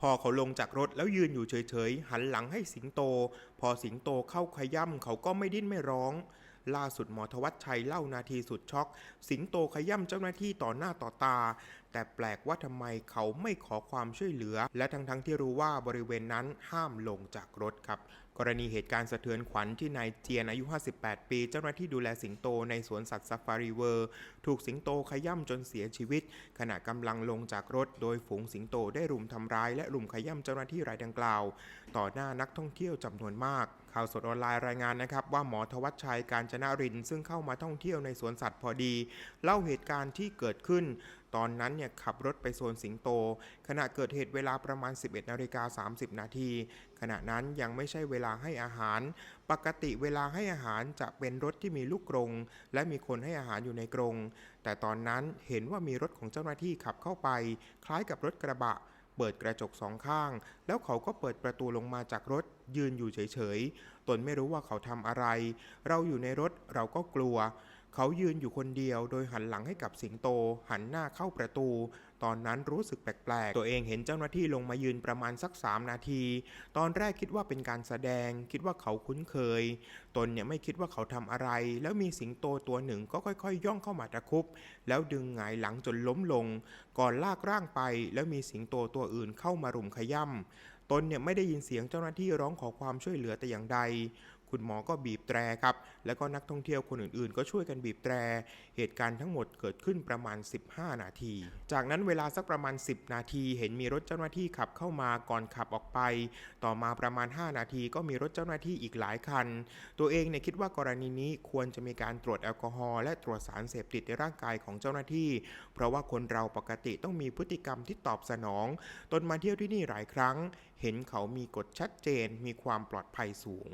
พอเขาลงจากรถแล้วยืนอยู่เฉยๆ หันหลังให้สิงโต พอสิงโตเข้าขย่ำเขาก็ไม่ดิ้นไม่ร้อง ล่าสุดหมอทวัชชัยเล่านาทีสุดช็อก สิงโตขย่ำเจ้าหน้าที่ต่อหน้าต่อตา แต่แปลกว่าทำไมเขาไม่ขอความช่วยเหลือ และทั้งๆที่รู้ว่าบริเวณนั้นห้ามลงจากรถครับ กรณีเหตุการณ์สะเทือนขวัญที่นายเจียนอายุ 58 ปี เจ้าหน้าที่ดูแลสิงโตในสวนสัตว์ซาฟารีเวิร์ ถูกสิงโตขย่ำจนเสียชีวิต ขณะกำลังลงจากรถ โดยฝูงสิงโตได้รุมทำร้ายและรุมขย่ำเจ้าหน้าที่รายดังกล่าว ต่อหน้านักท่องเที่ยวจำนวนมากข่าวสดออนไลน์รายงานนะครับว่าหมอทวัชชัยการจนารินซึ่งเข้ามาท่องเที่ยวในสวนสัตว์พอดี เล่าเหตุการณ์ที่เกิดขึ้นตอนนั้นเนี่ยขับรถไปโซนสิงโต ขณะเกิดเหตุเวลาประมาณ 11นาฬิกา30 นาที ขณะนั้นยังไม่ใช่เวลาให้อาหาร ปกติเวลาให้อาหารจะเป็นรถที่มีลูกกรง และมีคนให้อาหารอยู่ในกรง แต่ตอนนั้นเห็นว่ามีรถของเจ้าหน้าที่ขับเข้าไป คล้ายกับรถกระบะเปิดกระจกสองข้าง แล้วเขาก็เปิดประตูลงมาจากรถ ยืนอยู่เฉยๆ ตนไม่รู้ว่าเขาทำอะไร เราอยู่ในรถเราก็กลัว เขายืนอยู่คนเดียวโดยหันหลังให้กับสิงโต หันหน้าเข้าประตู ตอนนั้นรู้สึกแปลกๆ ตัวเองเห็นเจ้าหน้าที่ลงมายืนประมาณสัก 3 นาที ตอนแรกคิดว่าเป็นการแสดง คิดว่าเขาคุ้นเคย ตนเนี่ยไม่คิดว่าเขาทำอะไร แล้วมีสิงโตตัวหนึ่งก็ค่อยๆย่องเข้ามาตะคุบ แล้วดึงหงายหลังจนล้มลง ก่อนลากร่างไป แล้วมีสิงโตตัวอื่นเข้ามารุมขย่ำตนเนี่ยไม่ได้ยินเสียงเจ้าหน้าที่ร้องขอความช่วยเหลือแต่อย่างใดคุณหมอก็บีบแตรครับ แล้วก็นักท่องเที่ยวคนอื่นๆ ก็ช่วยกันบีบแตร เหตุการณ์ทั้งหมดเกิดขึ้นประมาณ 15 นาที จากนั้นเวลาสักประมาณ 10 นาที เห็นมีรถเจ้าหน้าที่ขับเข้ามาก่อนขับออกไป ต่อมาประมาณ 5 นาทีก็มีรถเจ้าหน้าที่อีกหลายคัน ตัวเองเนี่ยคิดว่ากรณีนี้ควรจะมีการตรวจแอลกอฮอล์และตรวจสารเสพติดในร่างกายของเจ้าหน้าที่ เพราะว่าคนเราปกติต้องมีพฤติกรรมที่ตอบสนอง ตนมาเที่ยวที่นี่หลายครั้ง เห็นเขามีกฎชัดเจน มีความปลอดภัยสูง